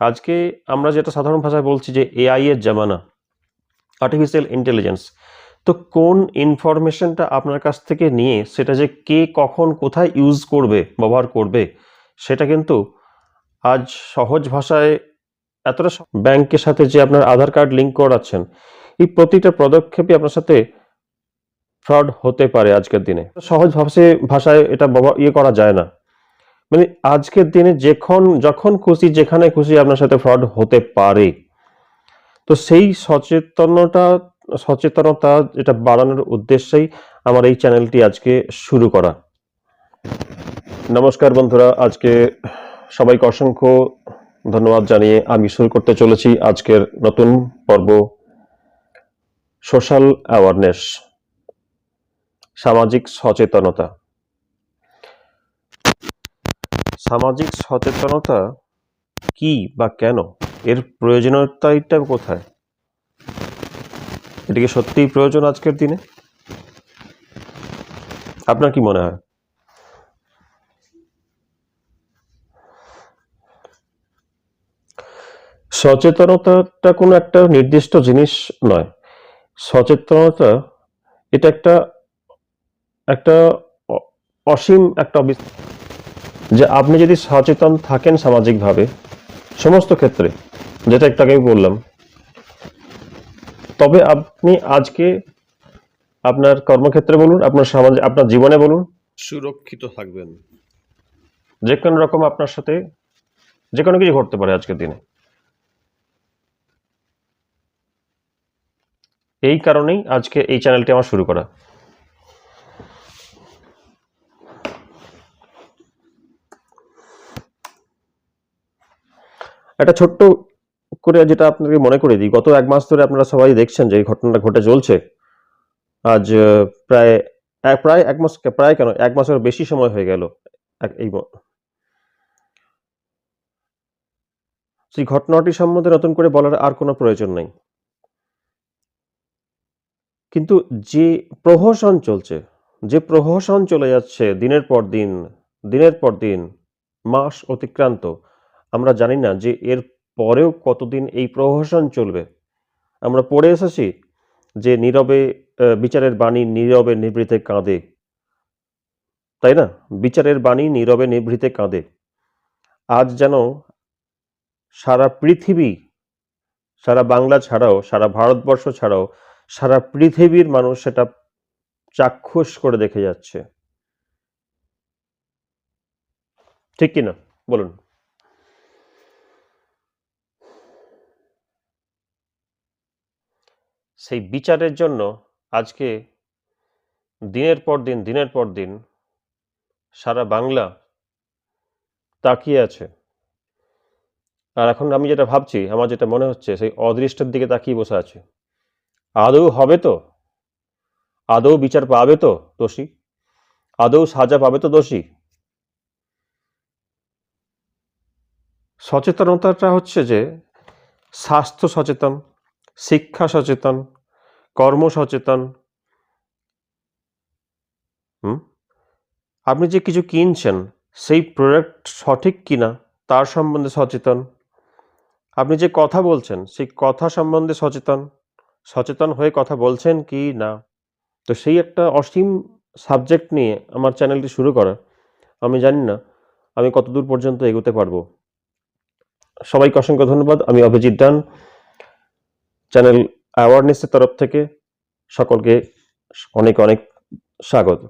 আজকে আমরা যেটা সাধারণ ভাষায় বলছি যে এআই এর জামানা আর্টিফিশিয়াল ইন্টেলিজেন্স তো কোন ইনফরমেশনটা আপনার কাছ থেকে নিয়ে সেটা যে কে কখন কোথায় ইউজ করবে, ব্যবহার করবে, সেটা কিন্তু আজ সহজ ভাষায় এতটা ব্যাংকের সাথে যে আপনার আধার কার্ড লিঙ্ক করাচ্ছেন, এই প্রতিটা পদক্ষেপে আপনার সাথে ফ্রড হতে পারে আজকের দিনে। সহজ ভাষায় ভাষায় এটা ইয়ে করা যায় না। মানে আজকের দিনে যখন যখন খুশি, যেখানে খুশি আপনার সাথে ফ্রড হতে পারে। তো সেই সচেতনতা সচেতনতা এটা বাড়ানোর উদ্দেশ্যেই আমার এই চ্যানেলটি আজকে শুরু করা। নমস্কার বন্ধুরা, আজকে সবাইকে অসংখ্য ধন্যবাদ জানিয়ে আমি শুরু করতে চলেছি আজকের নতুন পর্ব সোশ্যাল অ্যাওয়ারনেস সামাজিক সচেতনতা। সামাজিক সচেতনতা কি বা কেন? এর প্রয়োজনীয়তাটা কোথায়? এটা কি সত্যিই প্রয়োজন আজকের দিনে? আপনার কি মনে হয়? সচেতনতাটা কোনো একটা নির্দিষ্ট জিনিস নয়। সচেতনতা এটা একটা একটা অসীম একটা যে আপনি যদি সচেতন থাকেন সামাজিকভাবে সমস্ত ক্ষেত্রে যেটা একটু আগে বললাম তবে আপনি আজকে আপনার কর্মক্ষেত্রে বলুন আপনার সমাজে আপনার জীবনে বলুন সুরক্ষিত থাকবেন। যে কোনো রকম আপনার সাথে যে কোনো কিছু ঘটতে পারে আজকের দিনে। এই কারণেই আজকে এই চ্যানেলটি আমার শুরু করা। একটা ছোট্ট করে যেটা আপনাকে মনে করে দিই। গত এক মাস ধরে আপনারা সবাই দেখছেন যে এই ঘটনাটা ঘটে চলছে। আজ প্রায় প্রায় এক মাস, প্রায় কেন? এক মাসের বেশি সময় হয়ে গেল এই সেই ঘটনাটি সম্বন্ধে নতুন করে বলার আর কোনো প্রয়োজন নেই। কিন্তু যে প্রহসন চলছে, যে প্রহসন চলে যাচ্ছে দিনের পর দিন, দিনের পর দিন, মাস অতিক্রান্ত আমরা জানি না যে এর পরেও কতদিন এই প্রহসন চলবে। আমরা পড়ে এসেছি যে নীরবে বিচারের বাণী নীরবে নিভৃতে কাঁদে। তাই না? বিচারের বাণী নীরবে নিভৃতে কাঁদে। আজ যেন সারা পৃথিবী, সারা বাংলা ছাড়াও, সারা ভারতবর্ষ ছাড়াও, সারা পৃথিবীর মানুষ সেটা চাক্ষুষ করে দেখে যাচ্ছে। ঠিক কি না বলুন। সেই বিচারের জন্য আজকে দিনের পর দিন, দিনের পর দিন সারা বাংলা তাকিয়ে আছে। আর এখন আমি যেটা ভাবছি, আমার যেটা মনে হচ্ছে, সেই অদৃষ্টের দিকে তাকিয়ে বসে আছে। আদৌ হবে তো? আদৌ বিচার পাবে তো দোষী? আদৌ সাজা পাবে তো দোষী? সচেতনতাটা হচ্ছে যে স্বাস্থ্য সচেতন, শিক্ষা সচেতন কর্ম সচেতন হুম? আপনি যে কিছু কিনছেন, সেই প্রোডাক্ট সঠিক কিনা, তার সম্বন্ধে সচেতন। আপনি যে কথা বলছেন, সেই কথা সম্বন্ধে সচেতন। সচেতন হয়ে কথা বলছেন কি না? তো সেই একটা অসীম সাবজেক্ট নিয়ে আমার চ্যানেলটি শুরু করা। আমি জানি না, আমি কতদূর পর্যন্ত এগোতে পারব। সবাইকে অসংখ্য ধন্যবাদ। আমি অভিজিৎ ডান। চ্যানেল অ্যাওয়ারনেসের তরফ থেকে সকলকে অনেক অনেক স্বাগত।